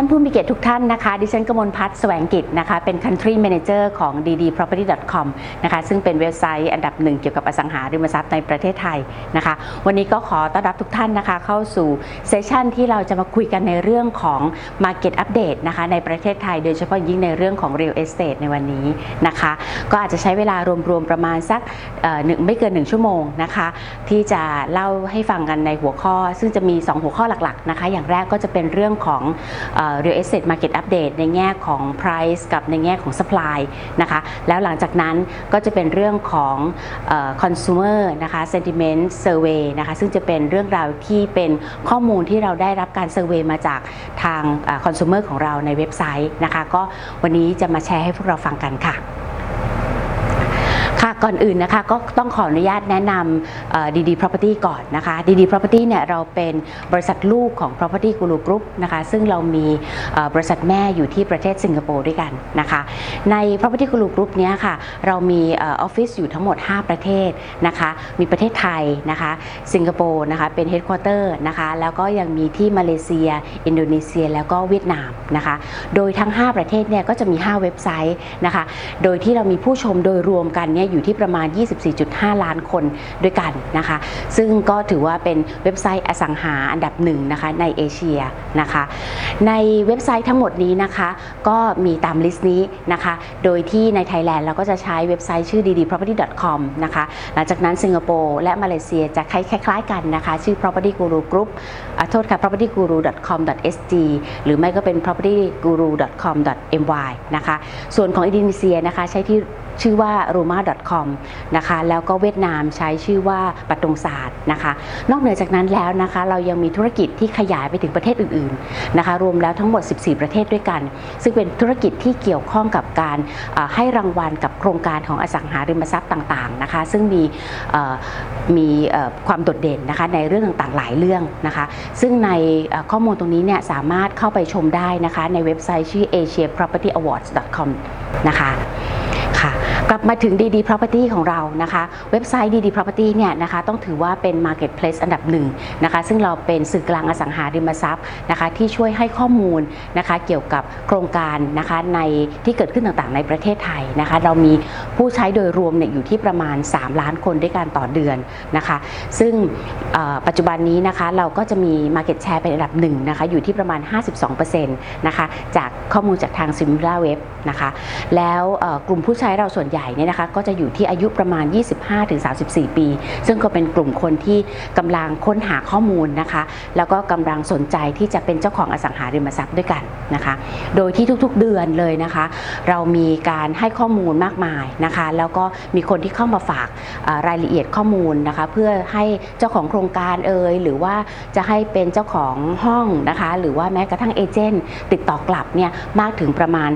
ท่านผู้มีเกียรติทุกท่านนะคะ ดิฉันกมลพัฒน์แสวงกิจนะคะ เป็น Country Manager ของ ddproperty.com นะคะ ซึ่งเป็นเว็บไซต์อันดับหนึ่งเกี่ยวกับอสังหาริมทรัพย์ในประเทศไทยนะคะ วันนี้ก็ขอต้อนรับทุกท่านนะคะ เข้าสู่เซสชันที่เราจะมาคุยกันในเรื่องของ Market Update นะคะในประเทศไทย โดยเฉพาะยิ่งในเรื่องของ Real Estate ในวันนี้นะคะ ก็อาจจะใช้เวลารวมๆประมาณสักหนึ่งไม่เกิน 1 ชั่วโมงนะคะ ที่จะเล่าให้ฟังกันในหัวข้อ ซึ่งจะมี 2 หัวข้อหลักๆนะคะ อย่างแรกก็จะเป็นเรื่องของ Real Estate Market Update ในแง่ของ Price กับในแง่ของ Supply นะคะแล้วหลังจากนั้นก็จะเป็นเรื่องของเอ่อ Consumer นะคะ Sentiment Survey นะคะซึ่งจะเป็นเรื่องราวที่เป็นข้อมูลที่เราได้รับการ Survey มาจากทางเอ่อ Consumer ของเราในเว็บไซต์นะคะก็วันนี้จะมาแชร์ให้พวกเราฟังกันค่ะ ค่ะก่อนอื่นนะคะก็ต้องขออนุญาตแนะนำดีดี property ก่อนนะคะดีดี property เนี่ยเราเป็นบริษัทลูกของ property guru group นะคะซึ่งเรามีบริษัทแม่อยู่ที่ประเทศสิงคโปร์ด้วยกันนะคะใน property guru group เนี้ยค่ะเรามีออฟฟิศอยู่ทั้งหมด 5 ประเทศนะคะมีประเทศไทยนะคะสิงคโปร์นะคะเป็น headquarter นะคะแล้วก็ยังมีที่มาเลเซีย อินโดนีเซีย แล้วก็เวียดนามนะคะโดยทั้ง 5 ประเทศเนี่ยก็จะมี 5 เว็บไซต์นะคะโดยที่เรามีผู้ชมโดยรวมกันเนี่ยอยู่ที่ประมาณ 24.5 ล้านคนด้วยกันนะคะ ซึ่งก็ถือว่าเป็นเว็บไซต์อสังหาอันดับหนึ่งนะคะในเอเชียนะคะ ในเว็บไซต์ทั้งหมดนี้นะคะ ก็มีตามลิสต์นี้นะคะ โดยที่ในไทยแลนด์เราก็จะใช้เว็บไซต์ชื่อ ddproperty.com นะคะหลังจากนั้นสิงคโปร์และมาเลเซียจะคล้ายๆกันนะคะ ชื่อ property guru group อ่าโทษค่ะ propertyguru.com.sg หรือไม่ก็เป็น propertyguru.com.my นะคะ ส่วนของอินโดนีเซียนะคะใช้ที่ชื่อว่า roma.com นะคะแล้วก็เวียดนามใช้ชื่อว่าปัตตงศาสตร์นะคะนอกเหนือจากนั้นแล้วนะคะเรายังมีธุรกิจที่ขยายไปถึงประเทศอื่นๆนะคะรวมแล้วทั้งหมด 14 ประเทศด้วยกัน ซึ่งเป็นธุรกิจที่เกี่ยวข้องกับการให้รางวัลกับโครงการของอสังหาริมทรัพย์ต่างๆนะคะซึ่งมีมีความโดดเด่นนะคะในเรื่องต่างๆหลายเรื่องนะคะซึ่งในข้อมูลตรงนี้เนี่ยสามารถเข้าไปชมได้นะคะในเว็บไซต์ชื่อ asiapropertyawards.com นะคะ กลับมาถึง DD Property ของเรานะคะ เว็บไซต์ DD Property เนี่ยนะคะต้องถือว่าเป็น Marketplace อันดับหนึ่งนะคะซึ่งเราเป็นสื่อกลางอสังหาริมทรัพย์นะคะที่ช่วยให้ข้อมูลนะคะเกี่ยวกับโครงการนะคะในที่เกิดขึ้นต่างๆ ในประเทศไทยนะคะเรามีผู้ใช้โดยรวมเนี่ยอยู่ที่ประมาณ 3 ล้านคนด้วยกันต่อเดือนนะคะซึ่งปัจจุบันนี้นะคะเราก็จะมี Market Share เป็นอันดับหนึ่งนะคะอยู่ที่ประมาณ 52%นะคะจากข้อมูลจากทาง Simula Web นะคะแล้วกลุ่มผู้ใช้เราส่วนใหญ่เนี่ยนะคะก็จะอยู่ที่อายุประมาณ 25-34 ปี ซึ่งก็เป็นกลุ่มคนที่กำลังค้นหาข้อมูลนะคะ แล้วก็กำลังสนใจที่จะเป็นเจ้าของอสังหาริมทรัพย์ด้วยกันนะคะ โดยที่ทุกๆเดือนเลยนะคะ เรามีการให้ข้อมูลมากมายนะคะ แล้วก็มีคนที่เข้ามาฝากรายละเอียดข้อมูลนะคะ เพื่อให้เจ้าของโครงการเอ่ยหรือว่าจะให้เป็นเจ้าของห้องนะคะ หรือว่าแม้กระทั่งเอเจนต์ติดต่อกลับเนี่ยมากถึงประมาณ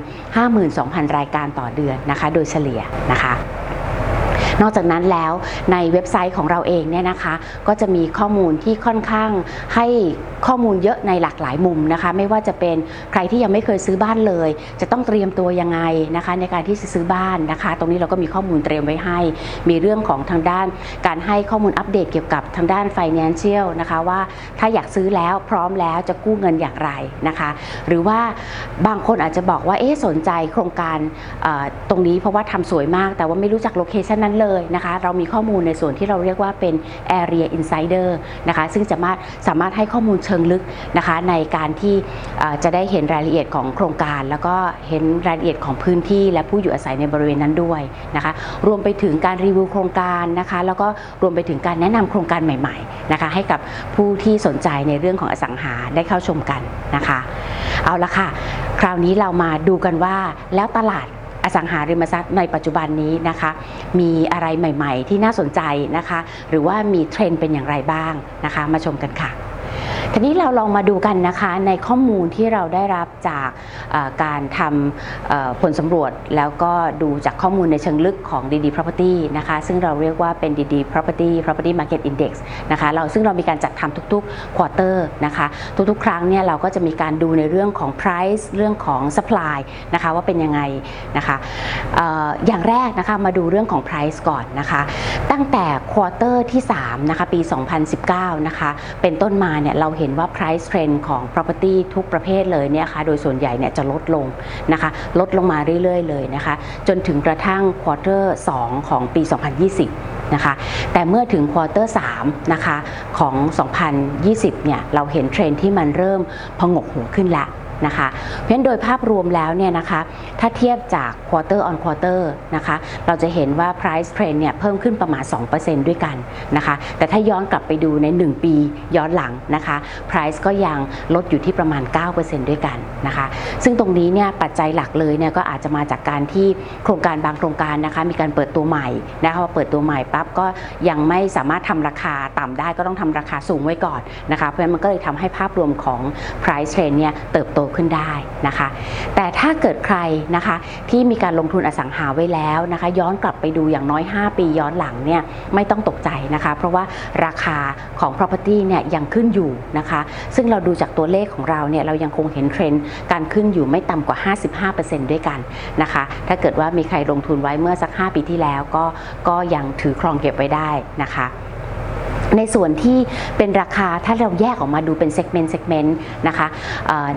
52,000 รายการต่อเดือนนะคะ โดยเฉลี่ยนะคะ นอกจากนั้นแล้วในเว็บไซต์ของเราเองเนี่ยนะคะ ก็จะมีข้อมูลที่ค่อนข้างให้ข้อมูลเยอะในหลากหลายมุมนะคะ ไม่ว่าจะเป็นใครที่ยังไม่เคยซื้อบ้านเลย จะต้องเตรียมตัวยังไงนะคะ ในการที่จะซื้อบ้านนะคะ ตรงนี้เราก็มีข้อมูลเตรียมไว้ให้ มีเรื่องของทางด้านการให้ข้อมูลอัปเดตเกี่ยวกับทางด้าน financial นะคะว่าถ้าอยากซื้อแล้วพร้อมแล้วจะกู้เงินอย่างไรนะคะ หรือว่าบางคนอาจจะบอกว่าเอ๊ะสนใจโครงการตรงนี้เพราะว่าทำสวยมาก แต่ว่าไม่รู้จักโลเคชันนั้นเลยนะคะ เรามีข้อมูลในส่วนที่เราเรียกว่าเป็น area insider นะคะ ซึ่งจะมาสามารถให้ข้อมูลเชิงลึกนะคะในการที่จะได้เห็นรายละเอียดของโครงการ แล้วก็เห็นรายละเอียดของพื้นที่ และผู้อยู่อาศัยในบริเวณนั้นด้วยนะคะ รวมไปถึงการรีวิวโครงการนะคะ แล้วก็รวมไปถึงการแนะนำโครงการใหม่ๆนะคะ ให้กับผู้ที่สนใจในเรื่องของอสังหาได้เข้าชมกันนะคะ เอาละค่ะ คราวนี้เรามาดูกันว่าแล้วตลาด อสังหาริมทรัพย์ในปัจจุบันนี้นะคะ มีอะไรใหม่ ๆ ที่น่าสนใจนะคะ หรือว่ามีเทรนด์เป็นอย่างไรบ้างนะคะ มาชมกันค่ะ ทีนี้เราลองมาดูกันนะคะในข้อมูลที่เราได้รับจากการทำผลสำรวจ แล้วก็ดูจากข้อมูลในเชิงลึกของ DD Property นะคะ ซึ่งเราเรียกว่าเป็น DD Property Property Market Index นะคะเราซึ่งเรามีการจัดทำทุกๆควอเตอร์นะคะทุกๆ ครั้งเนี่ยเราก็จะมีการดูในเรื่องของ price เรื่องของ supply นะคะว่าเป็นยังไงนะคะเอ่ออย่างแรกนะคะมาดูเรื่องของ price ก่อนนะคะ ตั้งแต่ควอเตอร์ที่3นะคะปี 2019 นะคะเป็นต้นมาเนี่ยเราเห็นว่า price trend ของ property ทุกประเภทเลยเนี่ยค่ะโดยส่วนใหญ่เนี่ยจะลดลงนะคะ ลดลงมาเรื่อยๆเลยนะคะ จนถึงกระทั่ง quarter 2 ของปี 2020นะคะแต่เมื่อถึงควอเตอร์3นะคะของ 2020 เนี่ย เราเห็นเทรนที่มันเริ่มพงกหัวขึ้นแล้ว นะคะเพราะฉะนั้นโดยภาพรวมแล้วเนี่ยนะคะถ้าเทียบจาก quarter on quarter นะคะเราจะเห็นว่า price trend เนี่ยเพิ่มขึ้นประมาณ 2%ด้วยกันนะคะแต่ถ้าย้อนกลับไปดูใน 1 ปีย้อนหลังนะคะ price ก็ยังลดอยู่ที่ประมาณ 9%ด้วยกันนะคะซึ่งตรงนี้เนี่ยปัจจัยหลักเลยเนี่ยก็อาจจะมาจากการที่โครงการบางโครงการนะคะมีการเปิดตัวใหม่นะคะพอเปิดตัวใหม่ปั๊บก็ยังไม่สามารถทำราคาต่ำได้ก็ต้องทำราคาสูงไว้ก่อนนะคะเพราะฉะนั้นมันก็เลยทำให้ภาพรวมของ price trend เนี่ยเติบโตขึ้นได้นะคะ แต่ถ้าเกิดใครนะคะที่มีการลงทุนอสังหาไว้แล้วนะคะ ย้อนกลับไปดูอย่างน้อย 5 ปีย้อนหลังเนี่ยไม่ต้องตกใจนะคะ เพราะว่าราคาของ property เนี่ยยังขึ้นอยู่นะคะ ซึ่งเราดูจากตัวเลขของเราเนี่ยเรายังคงเห็นเทรนด์การขึ้นอยู่ไม่ต่ำกว่า 55%ด้วยกันนะคะ ถ้าเกิดว่ามีใครลงทุนไว้เมื่อสัก 5 ปีที่แล้วก็ก็ยังถือครองเก็บไว้ได้นะคะ ในส่วนที่เป็นราคาถ้าเราแยกออกมาดูเป็น segment segment นะคะ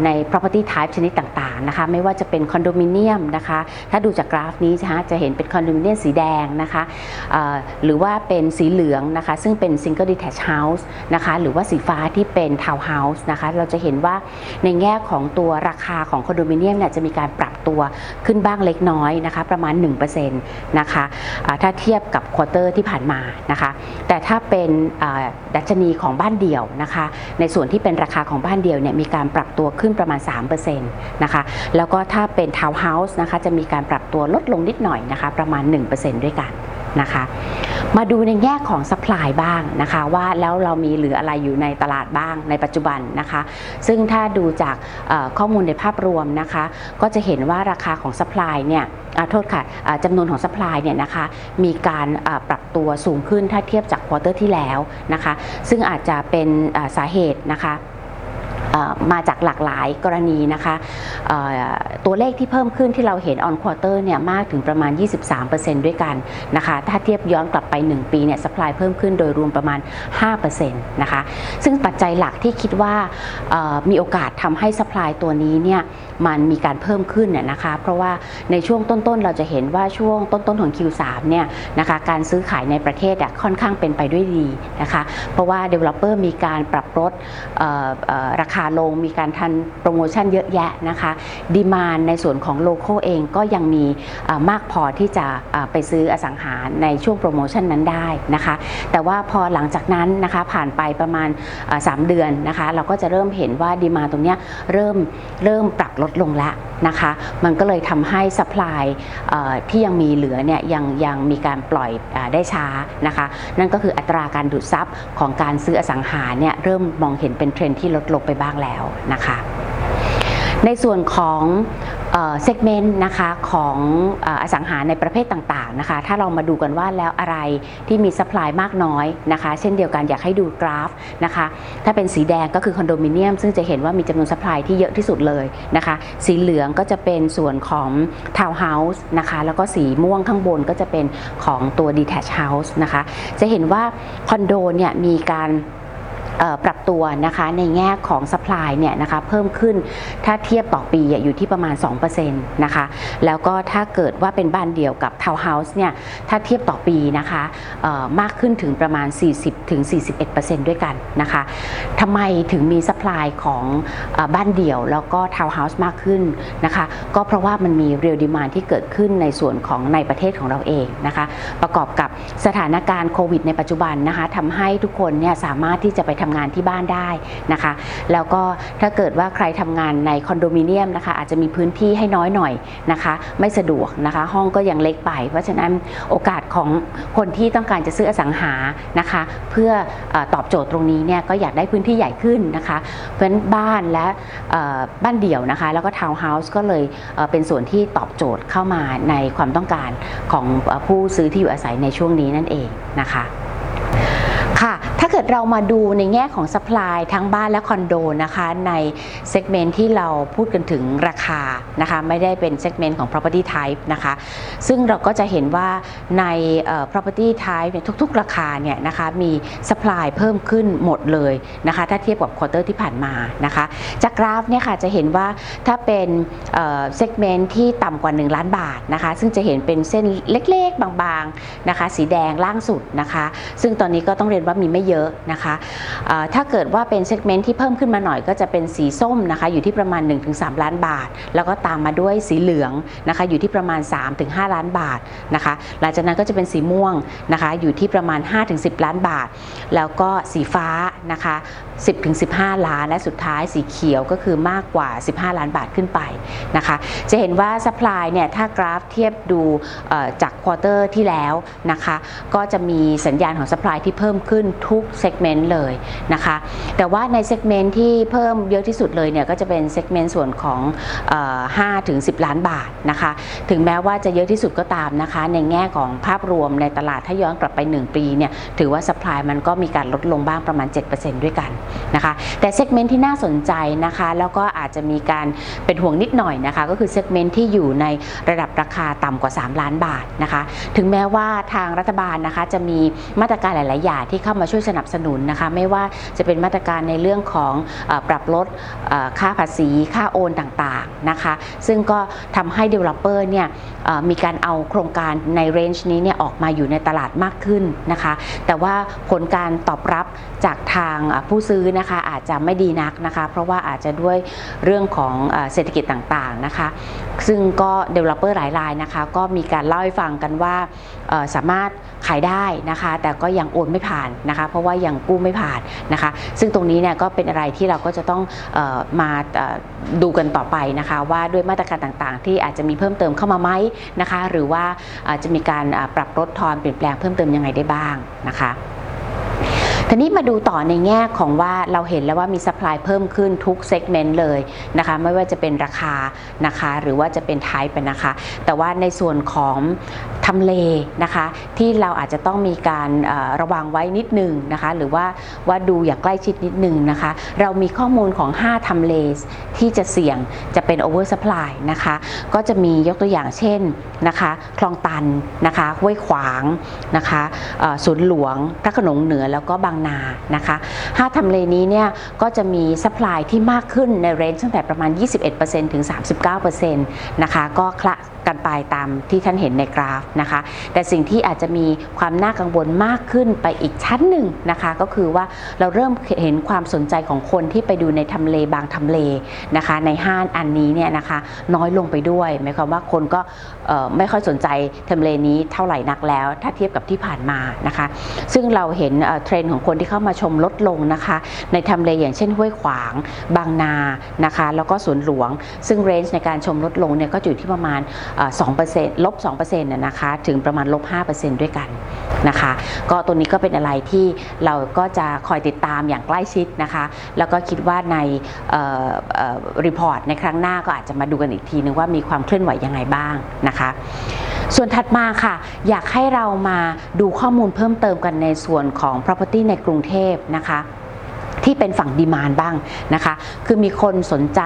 ใน property type ชนิดต่างๆนะคะไม่ว่าจะเป็นคอนโดมิเนียมนะคะถ้าดูจากกราฟนี้นะคะจะเห็นเป็นคอนโดมิเนียมสีแดงนะคะหรือว่าเป็นสีเหลืองนะคะซึ่งเป็น single detached house นะคะหรือว่าสีฟ้าที่เป็น town house นะคะเราจะเห็นว่าในแง่ของตัวราคาของคอนโดมิเนียมเนี่ยจะมีการปรับตัวขึ้นบ้างเล็กน้อยนะคะประมาณ 1%นะคะถ้าเทียบกับควอเตอร์ที่ผ่านมานะคะแต่ถ้าเป็นดัชนีของบ้านเดี่ยวนะคะ ในส่วนที่เป็นราคาของบ้านเดี่ยวเนี่ยมีการปรับตัวขึ้นประมาณ 3%นะคะแล้วก็ถ้าเป็นทาวน์เฮาส์นะคะจะมีการปรับตัวลดลงนิดหน่อยนะคะประมาณ 1%ด้วยกันนะคะมาดูในแง่ของ supply บ้างนะคะว่าแล้วเรามีเหลืออะไรอยู่ในตลาดบ้างในปัจจุบันนะคะซึ่งถ้าดูจากข้อมูลในภาพรวมนะคะก็จะเห็นว่าราคาของ supply เนี่ย โทษค่ะจำนวนของสป라이เนี่ยนะคะมีการปรับตัวสูงขึ้นถ้าเทียบจากควอเตอร์ที่แล้วนะคะซึ่งอาจจะเป็นสาเหตุนะคะ มาจากหลากหลายกรณีนะคะตัวเลขที่เพิ่มขึ้นที่เราเห็น on quarter เนี่ยมากถึงประมาณ 23%ด้วยกันนะคะถ้าเทียบย้อนกลับไป 1 ปีเนี่ย supply เพิ่มขึ้นโดยรวมประมาณ 5%นะคะซึ่งปัจจัยหลักที่คิดว่ามีโอกาสทำให้ supply ตัวนี้เนี่ยมันมีการเพิ่มขึ้นเนี่ยนะคะเพราะว่าในช่วงต้นๆเราจะเห็นว่าช่วงต้นๆของ Q3 เนี่ยนะคะการซื้อขายในประเทศอะค่อนข้างเป็นไปด้วยดีนะคะเพราะว่า developer มีการปรับลดราคาลง มีการทันโปรโมชั่นเยอะแยะนะคะดีมานในส่วนของโลโก้เองก็ยังมีมากพอที่จะไปซื้ออสังหาในช่วงโปรโมชั่นนั้นได้นะคะ แต่ว่าพอหลังจากนั้นนะคะผ่านไปประมาณเอ่อสามเดือนนะคะ เราก็จะเริ่มเห็นว่าดีมาตรงนี้เริ่มเริ่มปรับลดลงแล้ว นะคะ มันก็เลยทำให้สป라이ที่ยังมีเหลือเนี่ยยังยังมีการปล่อยอได้ช้านะคะ นั่นก็คืออัตราการดูดซับของการซื้ออสังหาเนี่ยเริ่มมองเห็นเป็นเทรนที่ลดลงไปบ้างแล้วนะคะในส่วนของ เซกเมนต์นะคะของอสังหาในประเภทต่างๆนะคะถ้าเรามาดูกันว่าแล้วอะไรที่มี supply มากน้อยนะคะเช่นเดียวกันอยากให้ดูกราฟนะคะถ้าเป็นสีแดงก็คือคอนโดมิเนียมซึ่งจะเห็นว่ามีจำนวน supply ที่เยอะที่สุดเลยนะคะสีเหลืองก็จะเป็นส่วนของทาวน์เฮาส์นะคะแล้วก็สีม่วงข้างบนก็จะเป็นของตัว detached house นะคะจะเห็นว่าคอนโดเนี่ยมีการ ปรับตัวนะคะในแง่ของ supply เนี่ยนะคะเพิ่มขึ้นถ้าเทียบต่อปีอยู่ที่ประมาณ 2%นะคะแล้วก็ถ้าเกิดว่าเป็นบ้านเดียวกับ townhouse เนี่ยถ้าเทียบต่อปีนะคะมากขึ้นถึงประมาณ 40-41%ด้วยกันนะคะทำไมถึงมี supply ของอบ้านเดี่ยว แล้วก็ townhouse มากขึ้นนะคะก็เพราะว่ามันมี real demand ที่เกิดขึ้นในส่วนของในประเทศของเราเองนะคะประกอบกับสถานการณ์โควิดในปัจจุบันนะคะทำให้ทุกคนเนี่ยสามารถที่จะไปทำงานที่บ้านได้นะคะ แล้วก็ถ้าเกิดว่าใครทำงานในคอนโดมิเนียมนะคะอาจจะมีพื้นที่ให้น้อยหน่อยนะคะ ไม่สะดวกนะคะ ห้องก็ยังเล็กไป เพราะฉะนั้นโอกาสของคนที่ต้องการจะซื้ออสังหานะคะ เพื่ออตอบโจทย์ตรงนี้เนี่ยก็อยากได้พื้นที่ใหญ่ขึ้นนะคะเพราะฉะนั้นบ้านและบ้านเดี่ยวนะคะ แล้วก็ทาวน์เฮาส์ก็เลยเป็นส่วนที่ตอบโจทย์เข้ามาในความต้องการของผู้ซื้อที่อยู่อาศัยในช่วงนี้นั่นเองนะคะาเกิดเรามาดูในแง่ของ supply ทั้งบ้านและคอนโดนะคะใน segment ที่เราพูดกันถึงราคานะคะไม่ได้เป็น segment ของ property type นะคะซึ่งเราก็จะเห็นว่าในเอ่อ property type เนี่ยทุกๆ ราคาเนี่ยนะคะมี supply เพิ่มขึ้นหมดเลยนะคะถ้าเทียบกับควอเตอร์ที่ผ่านมานะคะจากกราฟเนี่ยค่ะจะเห็นว่าถ้าเป็นเซกเมนต์ที่ต่ำกว่า 1 ล้านบาทนะคะซึ่งจะเห็นเป็นเส้นเล็กๆ บางๆนะคะสีแดงล่างสุดนะคะซึ่งตอนนี้ก็ต้องเรียนว่ามีไม่เยอะนะคะถ้าเกิดว่าเป็นเซกเมนต์ที่เพิ่มขึ้นมาหน่อยก็จะเป็นสีส้มนะคะอยู่ที่ประมาณ 1-3 ล้านบาท แล้วก็ตามมาด้วยสีเหลืองนะคะอยู่ที่ประมาณ 3-5 ล้านบาทนะคะหลังจากนั้นก็จะเป็นสีม่วงนะคะอยู่ที่ประมาณ 5-10 ล้านบาท แล้วก็สีฟ้านะคะ10-15 ล้าน และสุดท้ายสีเขียวก็คือมากกว่า 15 ล้านบาทขึ้นไปนะคะจะเห็นว่า supply เนี่ยถ้ากราฟเทียบดูจากควอเตอร์ที่แล้วนะคะก็จะมีสัญญาณของ supply ที่เพิ่มขึ้นทุก segment เลยนะคะ แต่ว่าใน segment ที่เพิ่มเยอะที่สุดเลยเนี่ยก็จะเป็น segment ส่วนของ5ถึง10 ล้านบาทนะคะ ถึงแม้ว่าจะเยอะที่สุดก็ตามนะคะ ในแง่ของภาพรวมในตลาดถ้าย้อนกลับไป 1 ปีเนี่ยถือว่า supply มันก็มีการลดลงบ้างประมาณ 7%ด้วยกันนะคะ แต่เซกเมนต์ที่น่าสนใจนะคะ แล้วก็อาจจะมีการเป็นห่วงนิดหน่อยนะคะ ก็คือเซกเมนต์ที่อยู่ในระดับราคาต่ำกว่า 3 ล้านบาทนะคะ ถึงแม้ว่าทางรัฐบาลนะคะจะมีมาตรการหลาย ๆ อย่างที่เข้ามาช่วยสนับสนุนนะคะไม่ว่าจะเป็นมาตรการในเรื่องของอปรับลดค่าภาษีค่าโอนต่างๆนะคะซึ่งก็ทำให้ developer เนี่ยเอ่อมีการเอาโครงการในเรนจ์นี้เนี่ยออกมาอยู่ในตลาดมากขึ้นนะคะแต่ว่าผลการตอบรับจากทางผู้ซื้อนะคะอาจจะไม่ดีนักนะคะเพราะว่าอาจจะด้วยเรื่องของเศรษฐกิจต่างๆนะคะซึ่งก็ developer หลายรายนะคะก็มีการเล่าให้ฟังกันว่าสามารถขายได้นะคะแต่ก็ยังโอนไม่ผ่านนะคะเพราะว่ายังกู้ไม่ผ่านนะคะ ซึ่งตรงนี้เนี่ยก็เป็นอะไรที่เราก็จะต้องออมาดูกันต่อไปนะคะว่าด้วยมาตรการต่างๆ ที่อาจจะมีเพิ่มเติมเข้ามาไหมนะคะ หรือว่าอาจจะมีการปรับลดทอนเปลี่ยนแปลงเพิ่มเติมยังไงได้บ้างนะคะ ทีนี้มาดูต่อในแง่ของว่าเราเห็นแล้วว่ามี supply เพิ่มขึ้นทุก segment เลยนะคะไม่ว่าจะเป็นราคานะคะหรือว่าจะเป็น type นะคะ แต่ว่าในส่วนของทำเลนะคะที่เราอาจจะต้องมีการระวังไว้นิดนึงนะคะหรือว่าว่าดูอย่างใกล้ชิดนิดนึงนะคะเรามีข้อมูลของ 5ทำเลที่จะเสี่ยงจะเป็น over supply นะคะก็จะมียกตัวอย่างเช่นนะคะคลองตันนะคะห้วยขวางนะคะศูนย์หลวงพระโขนงเหนือแล้วก็บางนานะคะ5ทำเลนี้เนี่ยก็จะมีสป라이ที่มากขึ้นในเรนจ์ตั้งแต่ประมาณ 21%ถึง 39%นะคะก็คละ กันไปตามที่ท่านเห็นในกราฟนะคะ แต่สิ่งที่อาจจะมีความน่ากังวลมากขึ้นไปอีกชั้นหนึ่งนะคะ ก็คือว่าเราเริ่มเห็นความสนใจของคนที่ไปดูในทำเลบางทำเลนะคะ ในห้างอันนี้เนี่ยนะคะน้อยลงไปด้วยหมายความว่าคนก็ไม่ค่อยสนใจทำเลนี้เท่าไหร่นักแล้ว ถ้าเทียบกับที่ผ่านมานะคะ ซึ่งเราเห็นเทรนด์ของคนที่เข้ามาชมลดลงนะคะ ในทำเลอย่างเช่นห้วยขวาง บางนานะคะ แล้วก็สวนหลวง ซึ่งเรนจ์ในการชมลดลงเนี่ยก็อยู่ที่ประมาณ2%ลบ2%นะนะคะถึงประมาณลบ5%ด้วยกันนะคะก็ตัวนี้ก็เป็นอะไรที่เราก็จะคอยติดตามอย่างใกล้ชิดนะคะแล้วก็คิดว่าในรีพอร์ตในครั้งหน้าก็อาจจะมาดูกันอีกทีนึงว่ามีความเคลื่อนไหวยังไงบ้างนะคะส่วนถัดมาค่ะ อยากให้เรามาดูข้อมูลเพิ่มเติมกันในส่วนของ property ในกรุงเทพนะคะ ที่เป็นฝั่งดีมานบ้างนะคะ คือมีคนสนใจ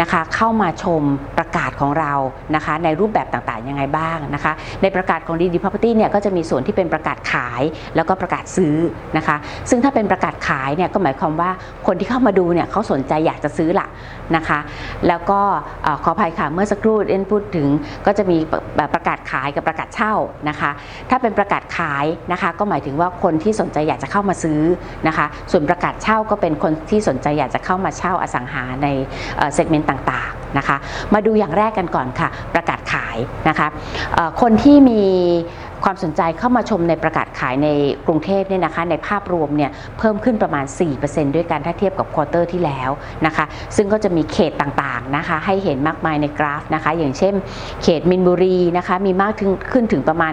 นะคะเข้ามาชมประกาศของเรานะคะ ในรูปแบบต่างๆยังไงบ้างนะคะ ในประกาศของดีดี property เนี่ยก็จะมีส่วนที่เป็นประกาศขายแล้วก็ประกาศซื้อนะคะ ซึ่งถ้าเป็นประกาศขายเนี่ยก็หมายความว่าคนที่เข้ามาดูเนี่ยเขาสนใจอยากจะซื้อละนะคะ แล้วก็ขออภัยค่ะเมื่อสักครู่เอ็นพูดถึงก็จะมีแบบประกาศขายกับประกาศเช่านะคะ ถ้าเป็นประกาศขายนะคะ ก็หมายถึงว่าคนที่สนใจอยากจะเข้ามาซื้อนะคะ ส่วนประกาศเช่าก็เป็นคนที่สนใจอยากจะเข้ามาเช่าอสังหาในเซกเมนต์ต่างๆนะคะ มาดูอย่างแรกกันก่อนค่ะ ประกาศขายนะคะคนที่มีความสนใจเข้ามาชมในประกาศ ขายในกรุงเทพเนี่ยนะคะในภาพรวมเนี่ยเพิ่มขึ้นประมาณ 4%ด้วยกันถ้าเทียบกับควอเตอร์ที่แล้วนะคะซึ่งก็จะมีเขตต่างๆนะคะให้เห็นมากมายในกราฟนะคะอย่างเช่น เขตมินบุรีนะคะมีมากถึงขึ้นถึงประมาณ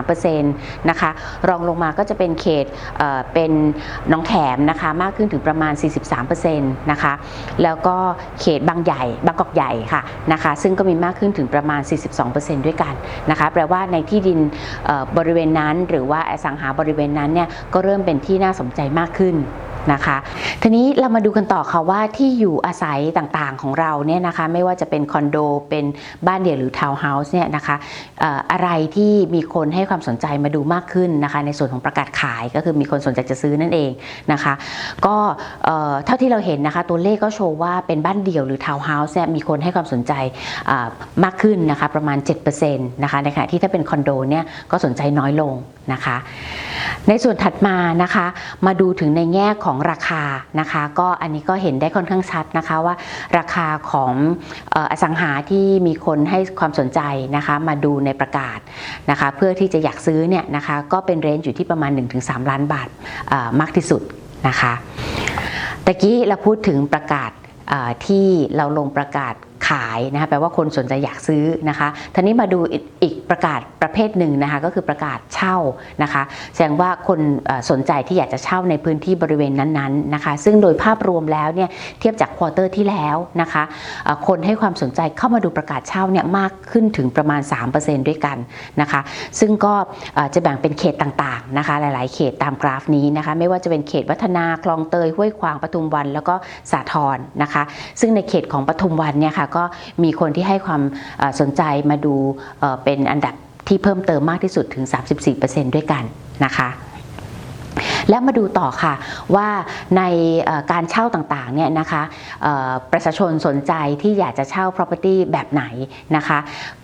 53%นะคะรองลงมาก็จะเป็นเขตเเป็นน้องแขมนะคะมากขึ้นถึงประมาณ 43%นะคะแล้วก็เขตบางใหญ่บางกอกใหญ่ค่ะนะคะซึ่งก็มีมากขึ้นถึงประมาณ 42%ด้วยกันนะคะแปลว่าในที่ดินบริเวณนั้นหรือว่าอสังหาบริเวณนั้นเนี่ยก็เริ่มเป็นที่น่าสนใจมากขึ้น นะคะ ทีนี้เรามาดูกันต่อค่ะว่าที่อยู่อาศัยต่างๆของเราเนี่ยนะคะไม่ว่าจะเป็นคอนโดเป็นบ้านเดี่ยวหรือทาวน์เฮาส์เนี่ยนะคะอะไรที่มีคนให้ความสนใจมาดูมากขึ้นนะคะ ในส่วนของประกาศขายก็คือมีคนสนใจจะซื้อนั่นเองนะคะ ก็เท่าที่เราเห็นนะคะตัวเลขก็โชว์ว่าเป็นบ้านเดี่ยวหรือทาวน์เฮาส์เนี่ยมีคนให้ความสนใจมากขึ้นนะคะประมาณ7%นะคะในขณะที่ถ้าเป็นคอนโดเนี่ยก็สนใจน้อยลงนะคะ ในส่วนถัดมานะคะ มาดูถึงในแง่ของราคานะคะ ก็อันนี้ก็เห็นได้ค่อนข้างชัดนะคะว่าราคาของอสังหาที่มีคนให้ความสนใจนะคะมาดูในประกาศนะคะเพื่อที่จะอยากซื้อเนี่ยนะคะก็เป็นเรนจ์อยู่ที่ประมาณ 1-3 ล้านบาทมากที่สุดนะคะตะกี้เราพูดถึงประกาศที่เราลงประกาศ ขายนะคะแปลว่าคนสนใจอยากซื้อนะคะทีนี้มาดูอีกประกาศประเภทหนึ่งนะคะก็คือประกาศเช่านะคะ แสดงว่าคนสนใจที่อยากจะเช่าในพื้นที่บริเวณนั้นๆนะคะ ซึ่งโดยภาพรวมแล้วเนี่ยเทียบจากควอเตอร์ที่แล้วนะคะคนให้ความสนใจเข้ามาดูประกาศเช่าเนี่ยมากขึ้นถึงประมาณ 3%ด้วยกันนะคะ ซึ่งก็จะแบ่งเป็นเขตต่างๆนะคะหลายๆ เขตตามกราฟนี้นะคะ ไม่ว่าจะเป็นเขตวัฒนาคลองเตยห้วยขวางปทุมวัน แล้วก็สาทรนะคะ ซึ่งในเขตของปทุมวันเนี่ยค่ะก็มีคนที่ให้ความสนใจมาดูเอ่อเป็นอันดับที่เพิ่มเติมมากที่สุดถึง 34%ด้วยกันนะคะ และมาดูต่อค่ะว่าในการเช่าต่างๆเนี่ยนะคะประชาชนสนใจที่อยากจะเช่า property แบบไหนนะคะ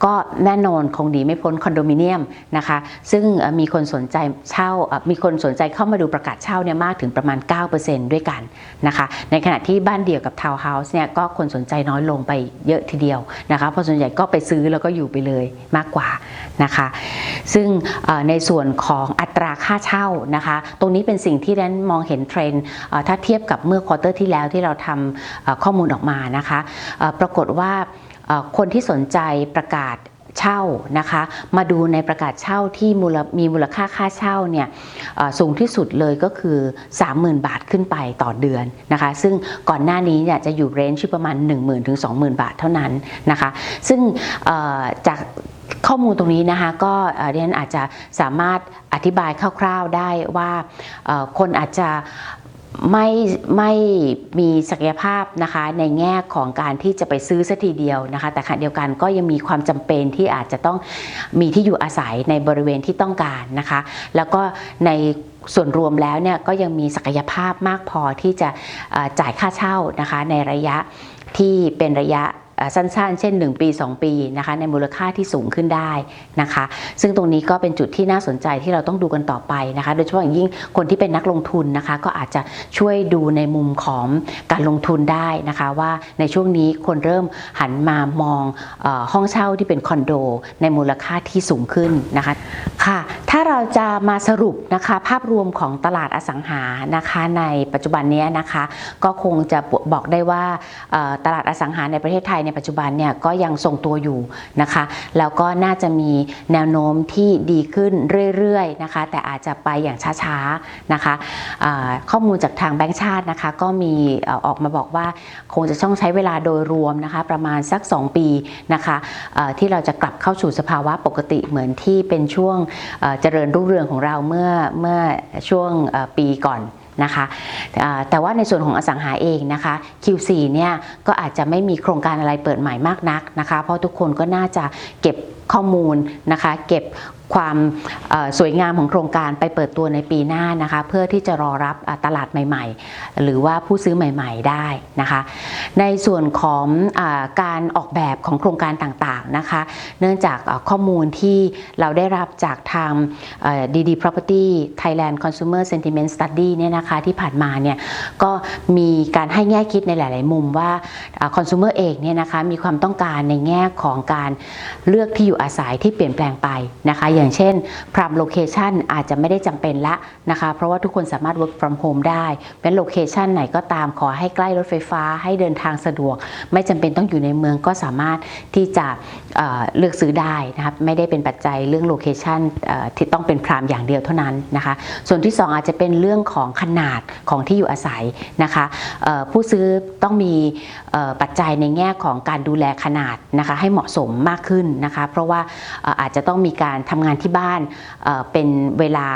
ก็แน่นอนคงดีไม่พ้นคอนโดมิเนียมนะคะซึ่งมีคนสนใจเช่ามีคนสนใจเข้ามาดูประกาศเช่าเนี่ยมากถึงประมาณ 9%ด้วยกันนะคะในขณะที่บ้านเดี่ยวกับทาวน์เฮาส์เนี่ยก็คนสนใจน้อยลงไปเยอะทีเดียวนะคะเพราะส่วนใหญ่ก็ไปซื้อแล้วก็อยู่ไปเลยมากกว่านะคะซึ่งในส่วนของอัตราค่าเช่านะคะตรงนี้เป็นสิ่งที่แดนมองเห็นเทรนด์ถ้าเทียบกับเมื่อควอเตอร์ที่แล้วที่เราทำข้อมูลออกมานะคะปรากฏว่าคนที่สนใจประกาศเช่านะคะมาดูในประกาศเช่าที่มูลมีมูลค่าค่าเช่าเนี่ยสูงที่สุดเลยก็คือ 30,000 บาทขึ้นไปต่อเดือนนะคะซึ่งก่อนหน้านี้เนี่ยจะอยู่เรนจ์ประมาณ 10,000ถึง20,000 บาทเท่านั้นนะคะซึ่งจาก ข้อมูลตรงนี้นะคะก็เรียนอาจจะสามารถอธิบายคร่าวๆได้ว่าคนอาจจะไม่ไม่มีศักยภาพนะคะในแง่ของการที่จะไปซื้อสัทีเดียวนะคะ แต่ขณะเดียวกันก็ยังมีความจำเป็นที่อาจจะต้องมีที่อยู่อาศัยในบริเวณที่ต้องการนะคะ แล้วก็ในส่วนรวมแล้วเนี่ยก็ยังมีศักยภาพมากพอที่จะจ่ายค่าเช่านะคะในระยะที่เป็นระยะเอ่อ สั้นๆ เช่น 1 ปี 2 ปีนะคะในมูลค่าที่สูงขึ้นได้นะคะ ซึ่งตรงนี้ก็เป็นจุดที่น่าสนใจที่เราต้องดูกันต่อไปนะคะ โดยเฉพาะอย่างยิ่งคนที่เป็นนักลงทุนนะคะก็อาจจะช่วยดูในมุมของการลงทุนได้นะคะ ว่าในช่วงนี้คนเริ่มหันมามองอห้องเช่าที่เป็นคอนโด ในมูลค่าที่สูงขึ้นนะคะค่ะถ้าเราจะมาสรุปนะคะภาพรวมของตลาดอสังหานะคะในปัจจุบันนี้นะคะ ก็คงจะบอกได้ว่าตลาดอสังหาในประเทศไทยในปัจจุบันเนี่ยก็ยังทรงตัวอยู่นะคะ แล้วก็น่าจะมีแนวโน้มที่ดีขึ้นเรื่อยๆนะคะ แต่อาจจะไปอย่างช้าๆนะคะข้อมูลจากทางแบงก์ชาตินะคะ ก็มีออกมาบอกว่าคงจะต้องใช้เวลาโดยรวมนะคะประมาณสัก 2 ปีนะคะที่เราจะกลับเข้าสู่สภาวะปกติเหมือนที่เป็นช่วงเจริญรุ่งเรืองของเราเมื่อเมื่อช่วงปีก่อน นะคะแต่ว่าในส่วนของอสังหาเองนะคะ Q4 เนี่ยก็อาจจะไม่มีโครงการอะไรเปิดใหม่มากนักนะคะ เพราะทุกคนก็น่าจะเก็บข้อมูลนะคะ เก็บ ความสวยงามของโครงการไปเปิดตัวในปีหน้านะคะเพื่อที่จะรอรับตลาดใหม่ ๆ หรือว่าผู้ซื้อใหม่ ๆ ได้นะคะ ในส่วนของอการออกแบบของโครงการต่างๆนะคะ เนื่องจากข้อมูลที่เราได้รับจากทางดีดี property Thailand Consumer Sentiment Study เนี่ยนะคะที่ผ่านมาเนี่ยก็มีการให้แง่คิดในหลาย ๆ มุมว่าคอ่า consumer เองเนี่ยนะคะมีความต้องการในแง่ของการเลือกที่อยู่อาศัยที่เปลี่ยนแปลงไปนะคะอย่างเช่น prime location อาจจะไม่ได้จำเป็นละนะคะ เพราะว่าทุกคนสามารถ work from home ได้เป็นโลเคชันไหนก็ตามขอให้ใกล้รถไฟฟ้าให้เดินทางสะดวก ไม่จำเป็นต้องอยู่ในเมืองก็สามารถที่จะเเลือกซื้อได้นะครับไม่ได้เป็นปัจจัยเรื่องโลเคชันที่ต้องเป็นพรามอย่างเดียวเท่านั้นนะคะส่วนที่ 2 อาจจะเป็นเรื่องของขนาดของที่อยู่อาศัยนะคะผู้ซื้อต้องมีปัจจัยในแง่ของการดูแลขนาดนะคะให้เหมาะสมมากขึ้นนะคะเพราะว่าเอ่ออาจจะต้องมีการทำงานานที่บ้านเอ่อเป็นเวลา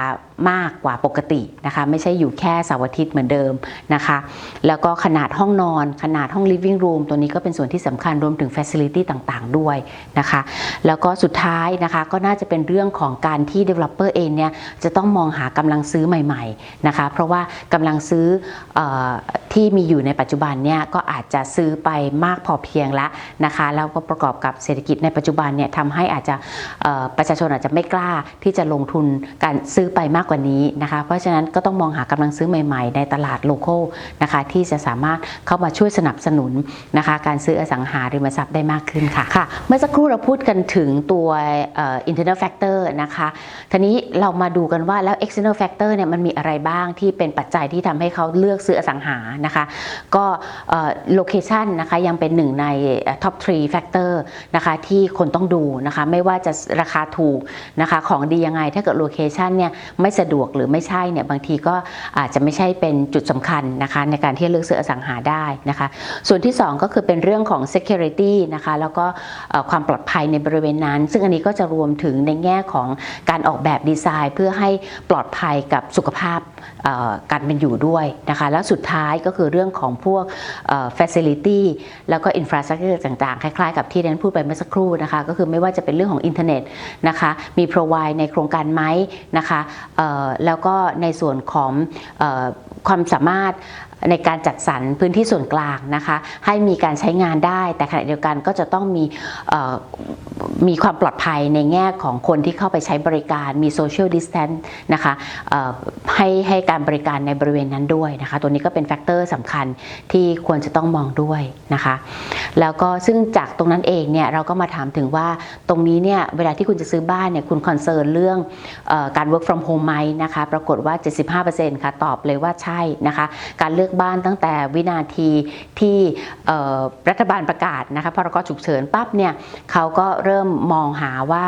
มากกว่าปกตินะคะ ไม่ใช่อยู่แค่เสาร์อาทิตย์เหมือนเดิมนะคะ แล้วก็ขนาดห้องนอน ขนาดห้อง living room ตัวนี้ก็เป็นส่วนที่สำคัญรวมถึง facility ต่างๆ ด้วยนะคะ แล้วก็สุดท้ายนะคะก็น่าจะเป็นเรื่องของการที่ developer เองเนี่ยจะต้องมองหากำลังซื้อใหม่ๆนะคะ เพราะว่ากำลังซื้อออที่มีอยู่ในปัจจุบันเนี่ยก็อาจจะซื้อไปมากพอเพียงแล้วนะคะแล้วก็ประกอบกับเศรษฐกิจในปัจจุบันเนี่ยทำให้อาจจะประชาชนอาจจะไม่กล้าที่จะลงทุนการซื้อไปมากกว่านี้นะคะ เพราะฉะนั้นก็ต้องมองหากำลังซื้อใหม่ๆ ในตลาดโลเคอลนะคะที่จะสามารถเข้ามาช่วยสนับสนุนนะคะการซื้ออสังหาริมทรัพย์ได้มากขึ้นค่ะค่ะเมื่อสักครู่เราพูดกันถึงตัว internal factor นะคะทีนี้เรามาดูกันว่าแล้ว external factor เนี่ยมันมีอะไรบ้างที่เป็นปัจจัยที่ทำให้เขาเลือกซื้ออสังหานะคะก็เอ่อ location นะคะยังเป็นหนึ่งในเอ่อ top 3 factor นะคะที่คนต้องดูนะคะไม่ว่าจะราคาถูกนะคะของดียังไงถ้าเกิด location เนี่ยไม่สะดวกหรือไม่ใช่เนี่ยบางทีก็อาจจะไม่ใช่เป็นจุดสำคัญนะคะในการที่เลือกซื้ออสังหาได้นะคะส่วนที่ 2 ก็คือเป็นเรื่องของ security นะคะแล้วก็ความปลอดภัยในบริเวณนั้น ซึ่งอันนี้ก็จะรวมถึงในแง่ของการออกแบบดีไซน์ เพื่อให้ปลอดภัยกับสุขภาพ การเป็นอยู่ด้วยนะคะแล้วสุดท้ายก็คือเรื่องของพวกเอ่อ facility แล้วก็ infrastructure ต่างๆ คล้ายๆ กับที่เรนพูดไปเมื่อสักครู่นะคะก็คือไม่ว่าจะเป็นเรื่องของอินเทอร์เน็ตนะคะมี provide ในโครงการไหมนะคะแล้วก็ในส่วนของอความสามารถ ในการจัดสรรพื้นที่ส่วนกลางนะคะให้มีการใช้งานได้ แต่ขณะเดียวกันก็จะต้องมีมีความปลอดภัยในแง่ของคนที่เข้าไปใช้บริการมี social distance นะคะให้ให้การบริการในบริเวณนั้นด้วยนะคะตัวนี้ก็เป็นแฟกเตอร์สำคัญที่ควรจะต้องมองด้วยนะคะแล้วก็ซึ่งจากตรงนั้นเองเนี่ยเราก็มาถามถึงว่าตรงนี้เนี่ยเวลาที่คุณจะซื้อบ้านเนี่ยคุณคอนเซิร์นเรื่องอการ work from home ไหมนะคะปรากฏว่า 75%ค่ะตอบเลยว่าใช่นะคะการเลือกบ้านตั้งแต่วินาทีที่รัฐบาลประกาศนะคะพรกฉุกเฉินปั๊บเนี่ยเขาก็เริ่มมองหาว่า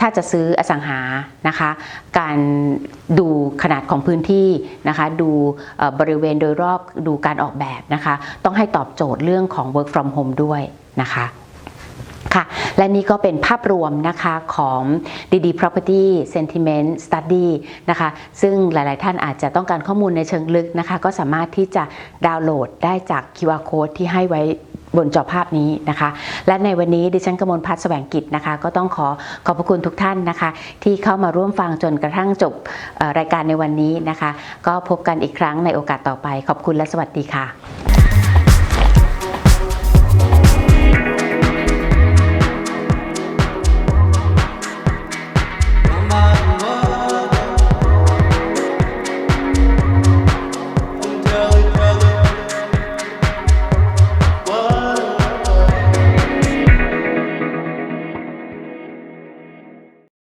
ถ้าจะซื้ออสังหานะคะ การดูขนาดของพื้นที่นะคะ ดูบริเวณโดยรอบดูการออกแบบนะคะ ต้องให้ตอบโจทย์เรื่องของ work from home ด้วยนะคะ ค่ะ และนี่ก็เป็นภาพรวมนะคะของ DD Property Sentiment Study นะคะ ซึ่งหลาย ๆ ท่านอาจจะต้องการข้อมูลในเชิงลึกนะคะ ก็สามารถที่จะดาวน์โหลดได้จาก QR Code ที่ให้ไว้บนจอภาพนี้นะคะ และในวันนี้ดิฉันกมลพัฒน์แสวงกิจนะคะ ก็ต้องขอขอบพระคุณทุกท่านนะคะ ที่เข้ามาร่วมฟังจนกระทั่งจบรายการในวันนี้นะคะ ก็พบกันอีกครั้งในโอกาสต่อไป ขอบคุณและสวัสดีค่ะ